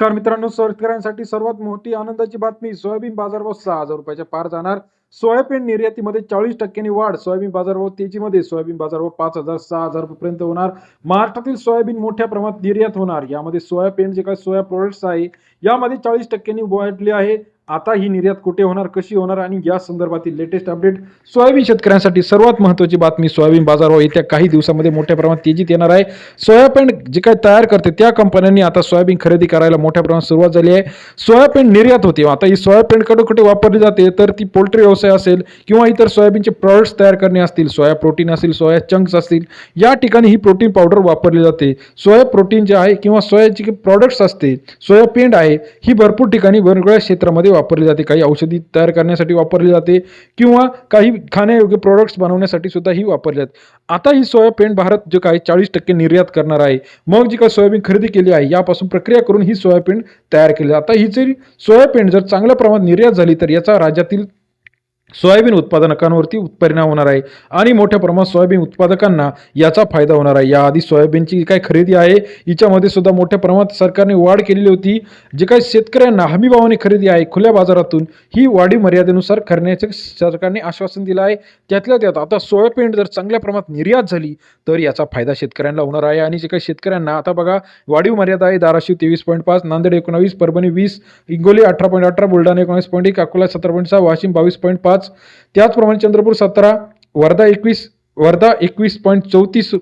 नमस्कार मित्रांनो शेतकऱ्यांसाठी सर्वात मोठी आनंदाची बातमी सोयाबीन बाजारभाव सहा हजार रुपयाच्या पार जाणार. सोयाबीन निर्यातीमध्ये चाळीस टक्क्यांनी वाढ सोयाबीन बाजारभाव तेजीमध्ये सोयाबीन बाजारभाव पाच हजार सहा हजार रुपयापर्यंत होणार. महाराष्ट्रातील सोयाबीन मोठ्या प्रमाणात निर्यात होणार. यामध्ये सोयाबीन जे काही सोया प्रोडक्ट्स आहे यामध्ये चाळीस टक्क्यांनी वाढले आहे. आता ही निर्यात कुठे होणार कशी होणार आणि या संदर्भातील लेटेस्ट अपडेट सोयाबीन शेतकऱ्यांसाठी सर्वात महत्त्वाची बातमी सोयाबीन बाजारभाव येत्या काही दिवसामध्ये मोठ्या प्रमाणात तेजीत येणार आहे. सोयाबीन जे काय तयार करते त्या कंपन्यांनी आता सोयाबीन खरेदी करायला मोठ्या प्रमाणात सुरुवात झाली आहे. सोयाबीन निर्यात होते आता ही सोयाबीन कुठे कुठे वापरली जाते तर ती पोल्ट्री व्यवसाय असेल किंवा इतर सोयाबीनचे प्रॉडक्ट्स तयार करणे असतील सोया प्रोटीन असेल सोया चंक्स असतील या ठिकाणी ही प्रोटीन पावडर वापरली जाते. सोया प्रोटीन जे आहे किंवा सोयाचे प्रॉडक्ट्स असते सोया पेंड आहे ही भरपूर ठिकाणी वेगवेगळ्या क्षेत्रामध्ये वापरली जाते काही औषधी तयार करण्यासाठी वापरली जाते किंवा काही खाण्यायोग्य प्रोडक्ट्स बनवण्यासाठी सुद्धा ही वापरली जाते आता ही सोया पेंड भारत जे काही चाळीस टक्के निर्यात करणार आहे मग जी काय सोयाबीन खरेदी केली आहे यापासून प्रक्रिया करून ही सोयाबीन तयार केली जाते. आता ही जरी सोयाबीन जर चांगल्या प्रमाणात निर्यात झाली तर याचा राज्यातील सोयाबीन उत्पादकांवरती परिणाम होणार आहे आणि मोठ्या प्रमाणात सोयाबीन उत्पादकांना याचा फायदा होणार आहे. याआधी सोयाबीनची काय खरेदी आहे हिच्यामध्ये सुद्धा मोठ्या प्रमाणात सरकारने वाढ केलेली होती. जे काही शेतकऱ्यांना हमीभावाने खरेदी आहे खुल्या बाजारातून ही वाढीव मर्यादेनुसार करण्याचे सरकारने आश्वासन दिलं आहे. त्यातल्या त्यात आता सोयाबीन जर चांगल्या प्रमाणात निर्यात झाली तर याचा फायदा शेतकऱ्यांना होणार आहे. आणि जे काही शेतकऱ्यांना आता बघा वाढीव मर्यादा आहे धाराशिव तेवीस पॉईंट पाच नांदेड एकोणावीस परभणी वीस हिंगोली अठरा पॉईंट अठरा बुलढाणा एकोणीस पॉईंट एक अकोला सतरा पॉईंट सहा वाशिम बावीस पॉईंट पाच त्याचप्रमाणे चंद्रपूर सतरा वर्धा एकवीस वर्धा एकवीस पॉईंट चौतीस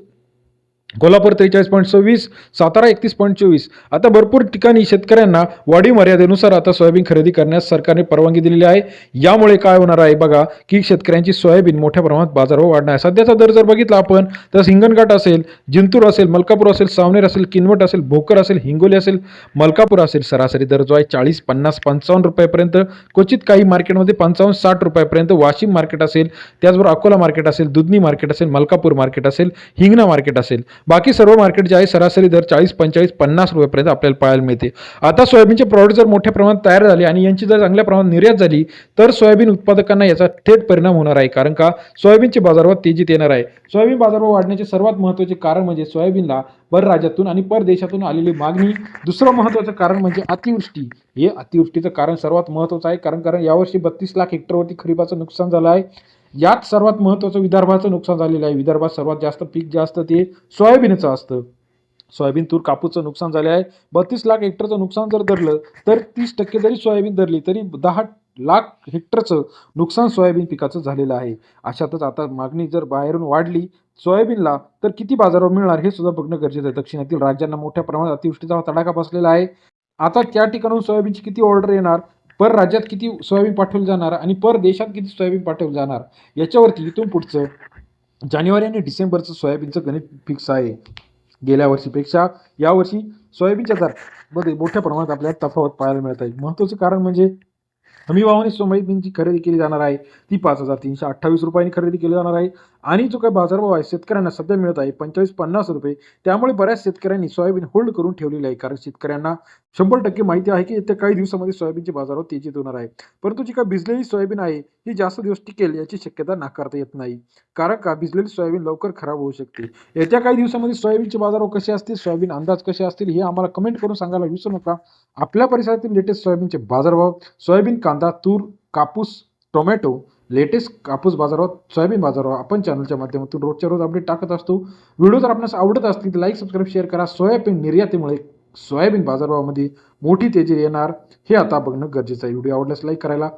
कोल्हापूर त्रेचाळीस पॉईंट सव्वीस सातारा एकतीस पॉईंट चोवीस. आता भरपूर ठिकाणी शेतकऱ्यांना वाढीव मर्यादेनुसार आता सोयाबीन खरेदी करण्यास सरकारने परवानगी दिलेली आहे. यामुळे काय होणार आहे बघा की शेतकऱ्यांची सोयाबीन मोठ्या प्रमाणात बाजारभाव वाढणार आहे. सध्याचा दर जर बघितला आपण तर हिंगणघाट असेल जिंतूर असेल मलकापूर असेल सावनेर असेल किनवट असेल भोकर असेल हिंगोली असेल मलकापूर असेल सरासरी दर जो आहे चाळीस पन्नास पंचावन्न रुपयापर्यंत. क्वचित काही मार्केटमध्ये पंचावन्न साठ रुपयापर्यंत वाशिम मार्केट असेल त्याचबरोबर अकोला मार्केट असेल दुधनी मार्केट असेल मलकापूर मार्केट असेल हिंगणा मार्केट असेल. बाकी सर्व मार्केट जे आहे सरासरी दर चाळीस पंचेचाळीस पन्नास रुपयापर्यंत आपल्याला पाहायला मिळते. आता सोयाबीनचे प्रॉडक्ट जर मोठ्या प्रमाणात तयार झाले आणि यांची जर चांगल्या प्रमाणात निर्यात झाली तर सोयाबीन उत्पादकांना याचा थेट परिणाम होणार आहे कारण का सोयाबीनचे बाजारभाव तेजीत येणार आहे. सोयाबीन बाजारभाव वाढण्याचे सर्वात महत्त्वाचे कारण म्हणजे सोयाबीनला परराज्यातून आणि परदेशातून आलेली मागणी. दुसरं महत्त्वाचं कारण म्हणजे अतिवृष्टी. हे अतिवृष्टीचं कारण सर्वात महत्त्वाचं आहे कारण कारण यावर्षी बत्तीस लाख हेक्टरवरती खरीपाचं नुकसान झालं आहे. यात सर्वात महत्त्वाचं विदर्भाचं नुकसान झालेलं आहे. विदर्भात सर्वात जास्त पीक जे असतं ते सोयाबीनचं असतं. सोयाबीन तूर कापूसचं नुकसान झाले आहे. बत्तीस लाख हेक्टरचं नुकसान जर धरलं तर तीस टक्के जरी सोयाबीन धरली तरी दहा लाख हेक्टरचं नुकसान सोयाबीन पिकाचं झालेलं आहे. अशातच आता मागणी जर बाहेरून वाढली सोयाबीनला तर किती बाजारावर मिळणार हे सुद्धा बघणं गरजेचं आहे. दक्षिणातील राज्यांना मोठ्या प्रमाणात अतिवृष्टीचा तडाखा बसलेला आहे. आता त्या ठिकाणून सोयाबीनची किती ऑर्डर येणार? पर राज्यात किती सोयाबीन पाठवलं जाणार आणि पर देशात किती सोयाबीन पाठवलं जाणार? याच्यावरती इथून पुढचं जानेवारी आणि डिसेंबरचं सोयाबीनचं गणित फिक्स आहे. गेल्या वर्षीपेक्षा यावर्षी सोयाबीनच्या दरामध्ये मोठ्या प्रमाणात आपल्याला तफावत पाहायला मिळत आहे. महत्त्वाचं कारण म्हणजे हमीभावाने सोयाबीनची खरेदी केली जाणार आहे. ती पाच हजार तीनशे अठ्ठावीस रुपयांनी खरेदी केली जाणार आहे. आणि जो काही बाजारभाव आहे शेतकऱ्यांना सध्या मिळत आहे पंचेचाळीस पन्नास रुपये. त्यामुळे बऱ्याच शेतकऱ्यांनी सोयाबीन होल्ड करून ठेवलेली आहे. कारण शेतकऱ्यांना शंभर टक्के माहिती आहे की येत्या काही दिवसामध्ये सोयाबीनचे बाजारभाव तेजीत होणार आहे. परंतु जी काही भिजलेली सोयाबीन आहे ही जास्त दिवस टिकेल याची शक्यता नाकारता येत नाही. कारण का? भिजलेली सोयाबीन लवकर खराब होऊ शकते. येत्या काही दिवसामध्ये सोयाबीनचे बाजारभाव कसे असतील सोयाबीन अंदाज कसे असतील हे आम्हाला कमेंट करून सांगायला विसरू नका. आपल्या परिसरातील लेटेस्ट सोयाबीनचे बाजारभाव सोयाबीन कांदा तूर कापूस टोमॅटो लेटेस्ट कापूस बाजारात सोयाबीन बाजारावर आपण चॅनलच्या माध्यमातून रोजच्या रोज अपडेट टाकत असतो. व्हिडिओ जर आपल्यास आवडत असतील तर लाईक सबस्क्राईब शेअर करा. सोयाबीन निर्यातीमुळे सोयाबीन बाजारभावामध्ये मोठी तेजी येणार. हे आता बघणं गरजेचं आहे. व्हिडिओ आवडल्यास लाईक करायला.